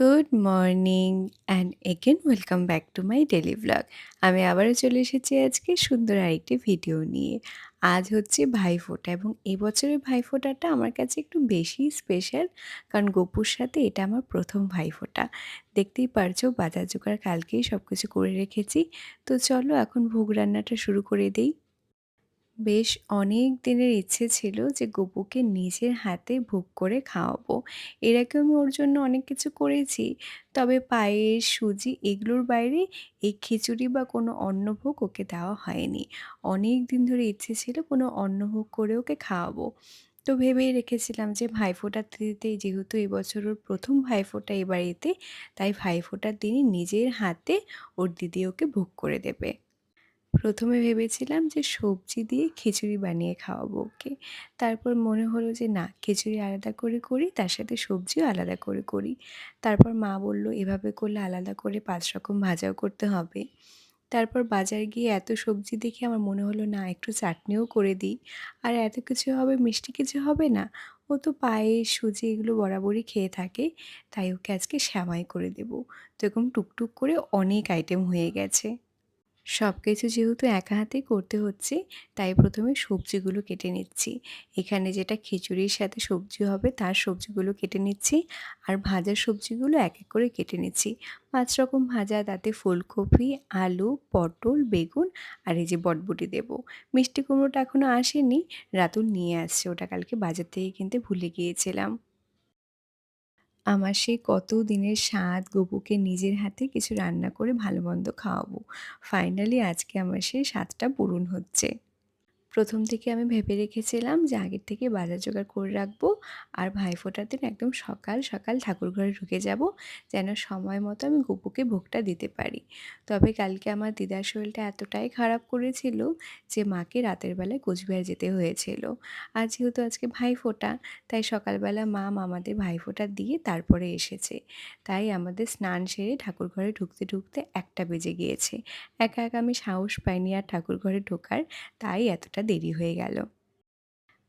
Good morning and again welcome back to my daily vlog আমি আবারও চলে এসেছি আজকে সুন্দর আরেকটি ভিডিও নিয়ে। আজ হচ্ছে ভাইফোঁটা, এবং এবছরের ভাইফোঁটাটা আমার কাছে একটু বেশি স্পেশাল কারণ গপুর সাথে এটা আমার প্রথম ভাইফোঁটা। দেখতেই পারছ বাজার জোগাড় কালকেই সব কিছু করে রেখেছি। তো চলো এখন ভোগ রান্নাটা শুরু করে দিই। বেশ অনেক দিনের ইচ্ছে ছিল যে গপুকে নিজের হাতে ভোগ করে খাওয়াবো। এর আগেও আমি ওর জন্য অনেক কিছু করেছি। তবে পায়েস সুজি এগুলোর বাইরে এই খিচুড়ি বা কোনো অন্নভোগ ওকে দেওয়া হয়নি। অনেক দিন ধরে ইচ্ছে ছিল কোনো অন্নভোগ করে ওকে খাওয়াবো। তো ভেবেই রেখেছিলাম যে ভাইফোঁটার দিতে, যেহেতু এবছর ওর প্রথম ভাইফোঁটা এ বাড়িতে তাই ভাইফোঁটার দিনই নিজের হাতে ওর দিদি ওকে ভোগ করে দেবে। প্রথমে ভেবেছিলাম যে সবজি দিয়ে খিচুড়ি বানিয়ে খাওয়াবো ওকে। তারপর মনে হলো যে না, খিচুড়ি আলাদা করে করি, তার সাথে সবজিও আলাদা করে করি। তারপর মা বলল, এভাবে করলে আলাদা করে পাঁচ রকম ভাজাও করতে হবে। তারপর বাজার গিয়ে এত সবজি দেখে আমার মনে হলো, না, একটু চাটনিও করে দিই। আর এত কিছু হবে, মিষ্টি কিছু হবে না। ও তো পায়েস, সুজি এগুলো বরাবরই খেয়ে থাকে, তাই ওকে আজকে শ্যামাই করে দেবো। তো এরকম টুকটুক করে অনেক আইটেম হয়ে গেছে। সব কিছু যেহেতু একা হাতেই করতে হচ্ছে, তাই প্রথমে সবজিগুলো কেটে নিচ্ছি। এখানে যেটা খিচুড়ির সাথে সবজি হবে, তার সবজিগুলো কেটে নিচ্ছি আর ভাজার সবজিগুলো এক এক করে কেটে নিচ্ছি। পাঁচ রকম ভাজা, তাতে ফুলকপি, আলু, পটল, বেগুন আর এই যে বটবটি দেবো। মিষ্টি কুমড়োটা এখনও আসেনি, রাতুল নিয়ে আসছে, ওটা কালকে বাজার থেকে কিনতে ভুলে গিয়েছিলাম। আমার সেই কত দিনের স্বাদ গপুকে নিজের হাতে কিছু রান্না করে ভালো মন্দ খাওয়াবো। ফাইনালি আজকে আমার সেই স্বাদটা পূরণ হচ্ছে। প্রথম থেকে আমি ভেবে রেখেছিলাম যে আগের থেকে বাজার জোগাড় করে রাখব আর ভাইফোঁটার দিন একদম সকাল সকাল ঠাকুর ঘরে ঢুকে যাব যেন সময় মতো আমি গপুকে ভোগটা দিতে পারি। তবে কালকে আমার দিদার শরীরটা এতটাই খারাপ করেছিল যে মাকে রাতের বেলায় কোচবিহার যেতে হয়েছিল। আর যেহেতু আজকে ভাইফোঁটা, তাই সকালবেলা মা মামাদের ভাইফোঁটা দিয়ে তারপরে এসেছে। তাই আমাদের স্নান সেরে ঠাকুর ঘরে ঢুকতে ঢুকতে একটা বেজে গিয়েছে। একা একা আমি সাহস পাইনি আর ঠাকুর ঘরে ঢোকার, তাই এতটা দেরি হয়ে গেল।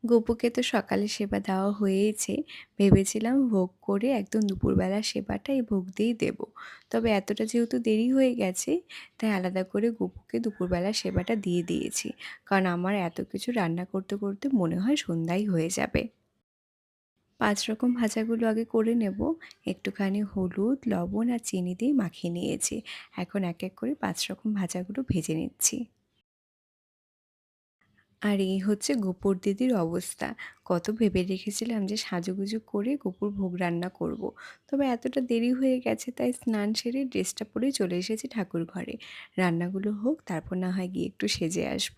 গোপুকে তো সকালে সেবা দেওয়া হয়েছে ভেবেছিলাম ভোগ করে একদম দুপুরবেলা সেবাটা এই ভোগ দিয়েই দেব। তবে এতটা যেহেতু দেরি হয়ে গেছে, তাই আলাদা করে গোপুকে দুপুরবেলা সেবাটা দিয়ে দিয়েছি। কারণ আমার এত কিছু রান্না করতে করতে মনে হয় সন্ধ্যাই হয়ে যাবে। পাঁচ রকম ভাজাগুলো আগে করে নেব। একটুখানি হলুদ, লবণ আর চিনি দিয়ে মাখিয়ে নিয়েছি। এখন এক এক করে পাঁচ রকম ভাজাগুলো ভেজে নিচ্ছি। আর এই হচ্ছে গোপুর দিদির অবস্থা। কত ভেবে রেখেছিলাম যে সাজুগুজু করে গোপুর ভোগ রান্না করব। তবে এতটা দেরি হয়ে গেছে তাই স্নান সেরে ড্রেসটা পরে চলে এসেছি ঠাকুর ঘরে। রান্নাগুলো হোক, তারপর না হয় গিয়ে একটু সেজে আসব।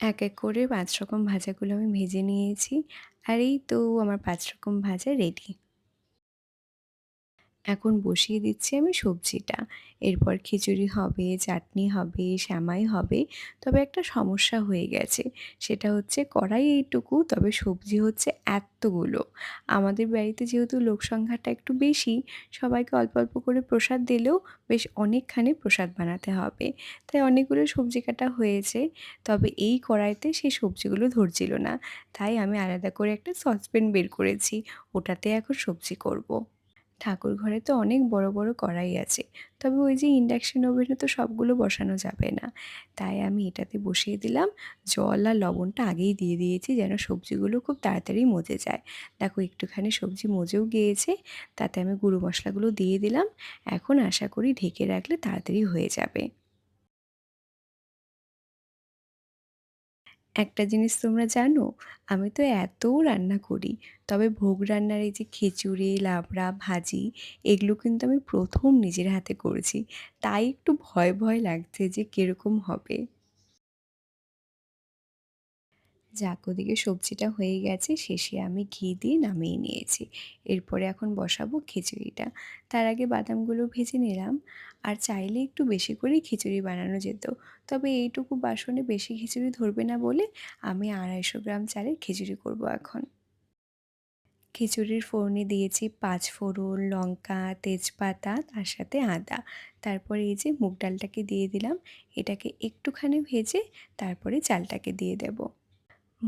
এক এক করে পাঁচ রকম ভাজাগুলো আমি ভেজে নিয়েছি। আর এই তো আমার পাঁচ রকম ভাজা রেডি। এখন বসিয়ে দিচ্ছি আমি সবজিটা। এরপর খিচুড়ি হবে, চাটনি হবে শ্যামাই হবে, তবে একটা সমস্যা হয়ে গেছে। সেটা হচ্ছে কড়াই এইটুকু, তবে সবজি হচ্ছে এতগুলো। আমাদের বাড়িতে যেহেতু লোক সংখ্যাটা একটু বেশি, সবাইকে অল্প অল্প করে প্রসাদ দিলেও বেশ অনেকখানি প্রসাদ বানাতে হবে। তাই অনেকগুলো সবজি কাটা হয়েছে, তবে এই কড়াইতে সেই সবজিগুলো ধরছিল না। তাই আমি আলাদা করে একটা সসপ্যান বের করেছি, ওটাতে এখন সবজি করব। ঠাকুর ঘরে তো অনেক বড় বড় কড়াই আছে। তবে ওই যে ইন্ডাকশন ওভেনে তো সবগুলো বসানো যাবে না। তাই আমি এটাতে বসিয়ে দিলাম। জল আর লবণটা আগেই দিয়ে দিয়েছি যেন সবজিগুলো খুব তাড়াতাড়ি মজে যায়। দেখো একটুখানি সবজি মজেও গিয়েছে, তাতে আমি গুঁড়ো মশলাগুলো দিয়ে দিলাম। এখন আশা করি ঢেকে রাখলে তাড়াতাড়ি হয়ে যাবে। একটা জিনিস তোমরা জানো, আমি তো এত রান্না করি, তবে ভোগ রান্নার এই যে খিচুড়ি, লাবড়া, ভাজি, এগুলো কিন্তু আমি প্রথম নিজের হাতে করেছি। তাই একটু ভয় ভয় লাগছে যে কীরকম হবে। যাক, ওদিকে সবজিটা হয়ে গেছে, শেষে আমি ঘি দিয়ে নামিয়ে নিয়েছি। এরপরে এখন বসাবো খিচুড়িটা। তার আগে বাদামগুলো ভেজে নিলাম। আর চাইলে একটু বেশি করেই খিচুড়ি বানানো যেত। তবে এইটুকু বাসনে বেশি খিচুড়ি ধরবে না বলে আমি আড়াইশো গ্রাম চালের খিচুড়ি করব এখন। খিচুড়ির ফোড়নে দিয়েছি পাঁচ ফোড়ন, লঙ্কা, তেজপাতা, তার সাথে আদা। তারপরে এই যে মুগ ডালটাকে দিয়ে দিলাম। এটাকে একটুখানি ভেজে তারপরে চালটাকে দিয়ে দেবো।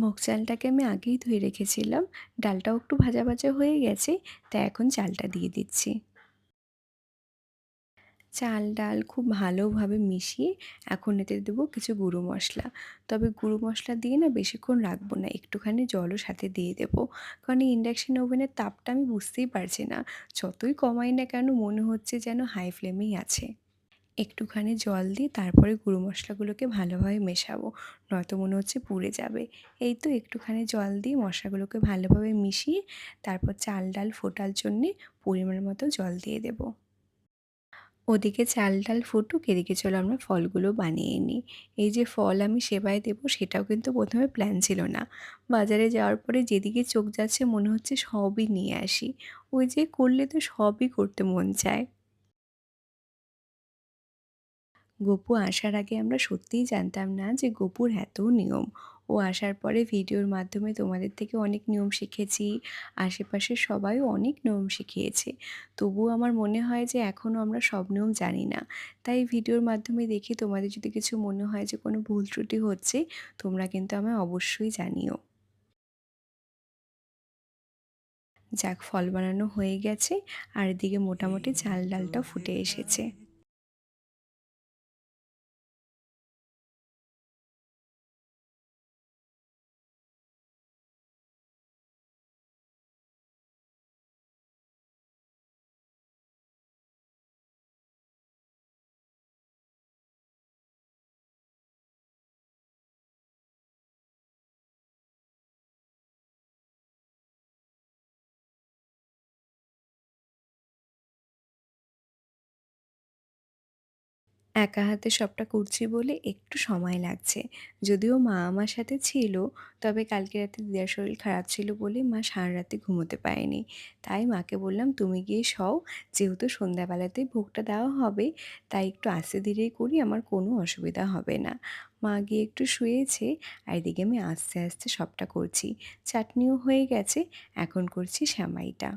মুগ চালটাকে আমি আগেই ধুয়ে রেখেছিলাম। ডালটাও একটু ভাজা ভাজা হয়ে গেছে, তাই এখন চালটা দিয়ে দিচ্ছি। চাল, ডাল খুব ভালোভাবে মিশিয়ে এখন এতে দেবো কিছু গুঁড়ো মশলা। তবে গুঁড়ো মশলা দিয়ে না বেশিক্ষণ রাখব না, একটুখানি জলও সাথে দিয়ে দেবো। কারণ ইন্ডাকশান ওভেনের তাপটা আমি বুঝতেই পারছি না। যতই কমাই না কেন মনে হচ্ছে যেন হাই ফ্লেমেই আছে। একটুখানি জল দিয়ে তারপরে গুঁড়ো মশলাগুলোকে ভালোভাবে মেশাবো। নয়তো মনে হচ্ছে পুড়ে যাবে। এই তো একটুখানি জল দিয়ে মশলাগুলোকে ভালোভাবে মিশিয়ে তারপর চাল ডাল ফোটার জন্যে পরিমাণ মতো জল দিয়ে দেবো। ওদিকে চাল ডাল ফুটুক, এদিকে চলো আমরা ফলগুলো বানিয়ে নিই। এই যে ফল আমি সেবায় দেবো সেটাও কিন্তু প্রথমে প্ল্যান ছিল না। বাজারে যাওয়ার পরে যেদিকে চোখ যাচ্ছে মনে হচ্ছে সবই নিয়ে আসি। ওই যে করলে তো সবই করতে মন চায়। গপু আসার আগে আমরা সত্যিই জানতাম না যে গপুর এত নিয়ম। ও আসার পরে ভিডিওর মাধ্যমে তোমাদের থেকে অনেক নিয়ম শিখেছি আশেপাশের সবাইও অনেক নিয়ম শিখিয়েছে। তবুও আমার মনে হয় যে এখনও আমরা সব নিয়ম জানি না। তাই ভিডিওর মাধ্যমে দেখি তোমাদের যদি কিছু মনে হয় যে কোনো ভুল ত্রুটি হচ্ছে, তোমরা কিন্তু আমায় অবশ্যই জানিও। যাক, ফল বানানো হয়ে গেছে, আর এদিকে মোটামুটি চাল ডালটা ফুটে এসেছে। একা হাতে সবটা করছি বলে একটু সময় লাগছে। যদিও মা আমার সাথে ছিল, তবে কালকে রাতে দিদার শরীর খারাপ ছিল বলে মা সারা রাতে ঘুমোতে পারেনি। তাই মাকে বললাম, তুমি গিয়ে শও, যেহেতু সন্ধ্যাবেলাতেই ভোগটা দেওয়া হবে, তাই একটু আস্তে ধীরেই করি, আমার কোনো অসুবিধা হবে না। মা গিয়ে একটু শুয়েছে, আর এদিকে আমি আস্তে আস্তে সবটা করছি। চাটনিও হয়ে গেছে, এখন করছি শ্যামাইটা।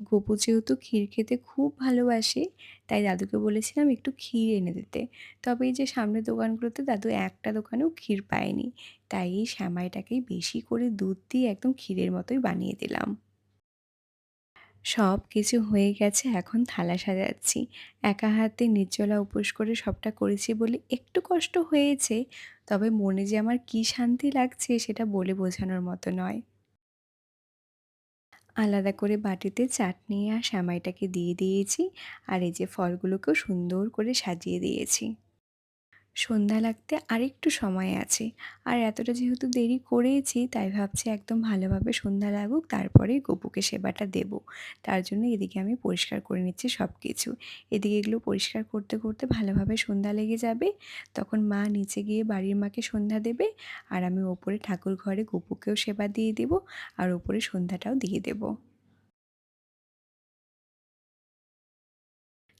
গপু যেহেতু ক্ষীর খেতে খুব ভালোবাসে, তাই দাদুকে বলেছিলাম একটু ক্ষীর এনে দিতে। তবে এই যে সামনের দোকানগুলোতে দাদু একটা দোকানেও ক্ষীর পায়নি, তাই এই শ্যামাইটাকেই বেশি করে দুধ দিয়ে একদম ক্ষীরের মতোই বানিয়ে দিলাম। সব কিছু হয়ে গেছে, এখন থালা সাজাচ্ছি। একা হাতে নির্জলা উপোস করে সবটা করেছি বলে একটু কষ্ট হয়েছে, তবে মনে যে আমার কী শান্তি লাগছে সেটা বলে বোঝানোর মতো নয়। আলাদা করে বাটিতে চাটনি আর শ্যামাইটাকে দিয়ে দিয়েছি। আর এই যে ফলগুলোকেও সুন্দর করে সাজিয়ে দিয়েছি। সন্ধ্যা লাগতে আরেকটু সময় আছে। আর এতটা যেহেতু দেরি করেইছি তাই ভাবছি একদম ভালোভাবে সন্ধ্যা লাগুক, তারপরে গপুকে সেবাটা দেব। তার জন্য এদিকে আমি পরিষ্কার করে নিচ্ছি সব কিছু এদিকে এগুলো পরিষ্কার করতে করতে ভালোভাবে সন্ধ্যা লেগে যাবে। তখন মা নিচে গিয়ে বাড়ির মাকে সন্ধ্যা দেবে। আর আমি ওপরে ঠাকুর ঘরে গপুকেও সেবা দিয়ে দেবো। আর ওপরে সন্ধ্যাটাও দিয়ে দেবো।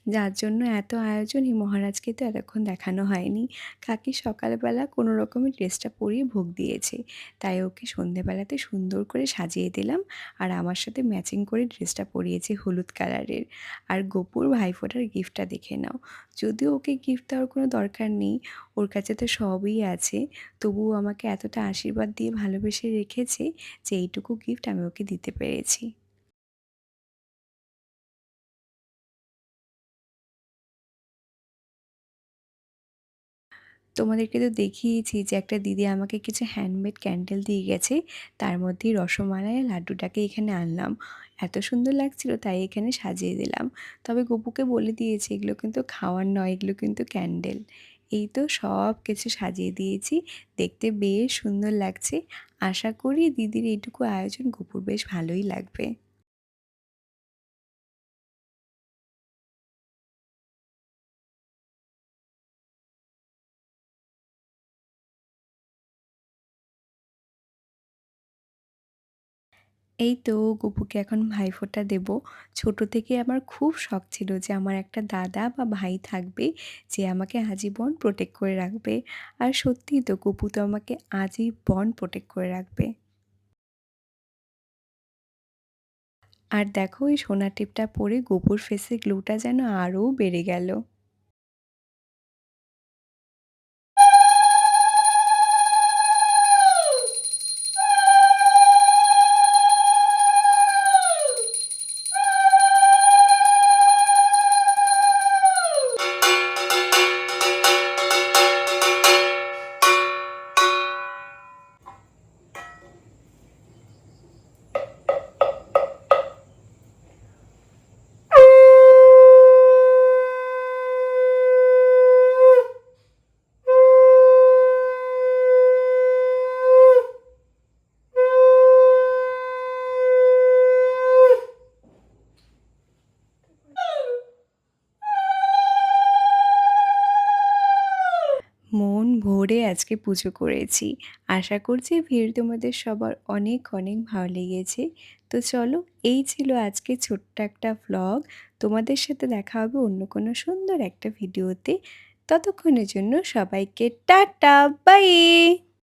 যার জন্য এত আয়োজন এই মহারাজকে তো এতক্ষণ দেখানো হয়নি। কাকি সকালবেলা কোনো রকমের ড্রেসটা পরিয়ে ভোগ দিয়েছে। তাই ওকে সন্ধেবেলাতে সুন্দর করে সাজিয়ে দিলাম আর আমার সাথে ম্যাচিং করে ড্রেসটা পরিয়েছে হলুদ কালারের। আর গোপুর ভাইফোঁটার গিফটটা দেখে নাও। যদিও ওকে গিফট দেওয়ার কোনো দরকার নেই, ওর কাছে তো সবই আছে। তবুও আমাকে এতটা আশীর্বাদ দিয়ে ভালোবেসে রেখেছে যে এইটুকু গিফট আমি ওকে দিতে পেরেছি। তোমাদেরকে তো দেখিয়েছি যে একটা দিদি আমাকে কিছু হ্যান্ডমেড ক্যান্ডেল দিয়ে গেছে। তার মধ্যেই রসমালাই লাড্ডুটাকে এখানে আনলাম। এত সুন্দর লাগছিল, তাই এখানে সাজিয়ে দিলাম। তবে গপুকে বলে দিয়েছি, এগুলো কিন্তু খাওয়ার নয়, এগুলো কিন্তু ক্যান্ডেল এই তো সব কিছু সাজিয়ে দিয়েছি। দেখতে বেশ সুন্দর লাগছে। আশা করি দিদির এইটুকু আয়োজন গপুর বেশ ভালোই লাগবে। এই তো গপুকে এখন ভাইফোঁটা দেবো। ছোট থেকে আমার খুব শখ ছিল যে আমার একটা দাদা বা ভাই থাকবে যে আমাকে আজীবন প্রোটেক্ট করে রাখবে। আর সত্যিই তো গপু তো আমাকে আজীবন প্রোটেক্ট করে রাখবে। আর দেখো এই সোনার টিপটা পরে গোপুর ফেসে গ্লোটা যেন আরও বেড়ে গেল। ভরে আজকে পুজো করেছি। আশা করছি ভিড় তোমাদের সবার অনেক অনেক ভালো লেগেছে। তো চলো, এই ছিল আজকে ছোট্ট একটা ভ্লগ তোমাদের সাথে দেখা হবে অন্য কোনো সুন্দর একটা ভিডিওতে ততক্ষণের জন্য সবাইকে টাটা বাই